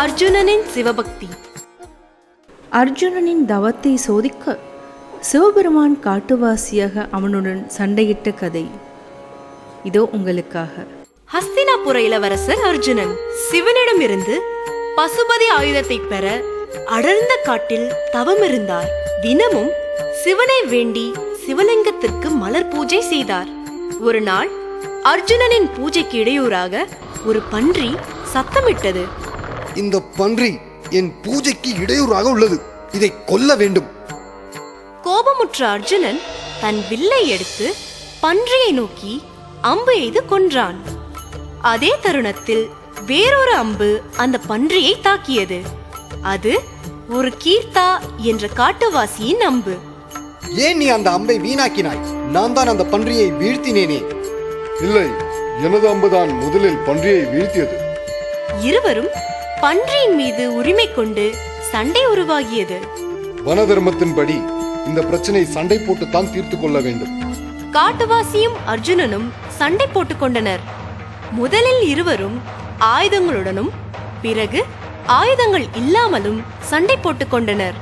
அர்ஜுனனின் சிவபக்தி. அர்ஜுனனின் தவத்தை சோதிக்க சிவபெருமான் காட்டுவாசியாக அவனுடன் சண்டையிட்ட கதை. இதோ உங்களுக்காக. ஹஸ்தினாபுர இளவரசர் அர்ஜுனன் சிவனிடமிருந்து பசுபதி ஆயுதத்தை பெற அடர்ந்த காட்டில் தவமிருந்தார். தினமும் சிவனை வேண்டி சிவலிங்கத்திற்கு மலர் பூஜை செய்தார். ஒரு நாள் அர்ஜுனனின் பூஜைக்கு இடையூறாக ஒரு பன்றி சத்தமிட்டது. இந்த பன்றி என் பூஜைக்கு இடையூறாக உள்ளது. இதை கொல்ல வேண்டும். கோபமுற்ற அர்ஜுனன் தன் வில்லை எடுத்து பன்றியை நோக்கி அம்பு எய்து கொன்றான். அதே தருணத்தில் வேறொரு அம்பு அந்த பன்றியை தாக்கியது. அது ஒரு கீர்த்தா என்ற காட்டுவாசியின் அம்பு. ஏன் நீ அந்த அம்பை வீணாக்கினாய்? நான் தான் அந்த பன்றியை வீழ்த்தினேனே. இல்லை எனது அம்புதான் முதலில் பன்றியை வீழ்த்தியது. இருவரும் பன்றியின் மீது உரிமை கொண்டு சண்டை உருவாகியது. வன தர்மத்தின்படி இந்த பிரச்சனை சண்டை போட்டுத்தான் தீர்த்து கொள்ள வேண்டும். காட்டுவாசியும் அர்ஜுனனும் சண்டை போட்டுக் கொண்டனர். முதலில் இருவரும் ஆயுதங்களுடனும் பிறகு ஆயுதங்கள் இல்லாமலும் சண்டை போட்டுக் கொண்டனர்.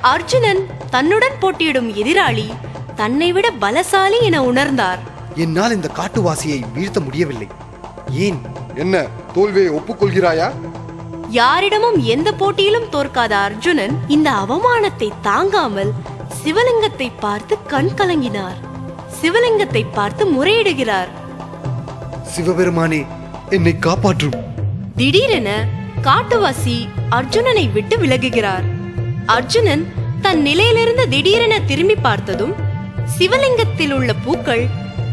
அர்ஜுனன் தன்னுடன் போட்டியிடும் எதிராளி தன்னை விட பலசாலி என உணர்ந்தார். என்னால் இந்த காட்டுவாசியை வீழ்த்த முடியவில்லை. ஏன்? என்ன தோல்வியை ஒப்புக்கொள்கிறாயா? யாரிடமும் எந்த போட்டியிலும் தோற்காத அர்ஜுனன் இந்த அவமானத்தை தாங்காமல் சிவலிங்கத்தை பார்த்து கண் கலங்கினார். சிவலிங்கத்தை பார்த்து முறையிடுகிறார். சிவபெருமானே என்னை காப்பாற்றும். திடீரென காட்டுவாசி அர்ஜுனனை விட்டு விலகுகிறார். அர்ஜுனன் தன் நிலையிலிருந்து திடீரென திரும்பி பார்த்ததும் சிவலிங்கத்தில் உள்ள பூக்கள்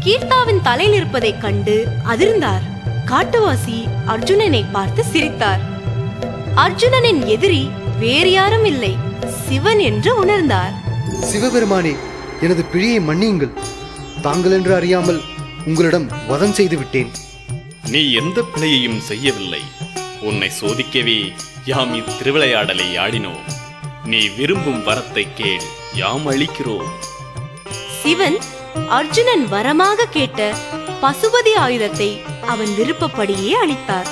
கீர்த்தாவின் தலையில் இருப்பதைக் கண்டு அதிர்ந்தார். காட்டுவாசி அர்ஜுனனை பார்த்து சிரித்தார். அர்ஜுனனின் எதிரி வேறு யாரும் இல்லை. சிவன் என்று உணர்ந்தார். சிவபெருமானே எனது பிழையை மன்னியுங்கள். தாங்கள் என்று அறியாமல் உங்களிடம் வதம் செய்து விட்டேன். நீ எந்த பிழையையும் செய்யவில்லை. உன்னை சோதிக்கவே யாம் இத்திருவிளையாடலை ஆடினோம் நீ விரும்பும் வரத்தை கேள் யாம் அளிக்கிறோம் சிவன் அர்ஜுனன் வரமாக கேட்ட பசுபதி ஆயுதத்தை அவன் விருப்பப்படியே அளித்தார்.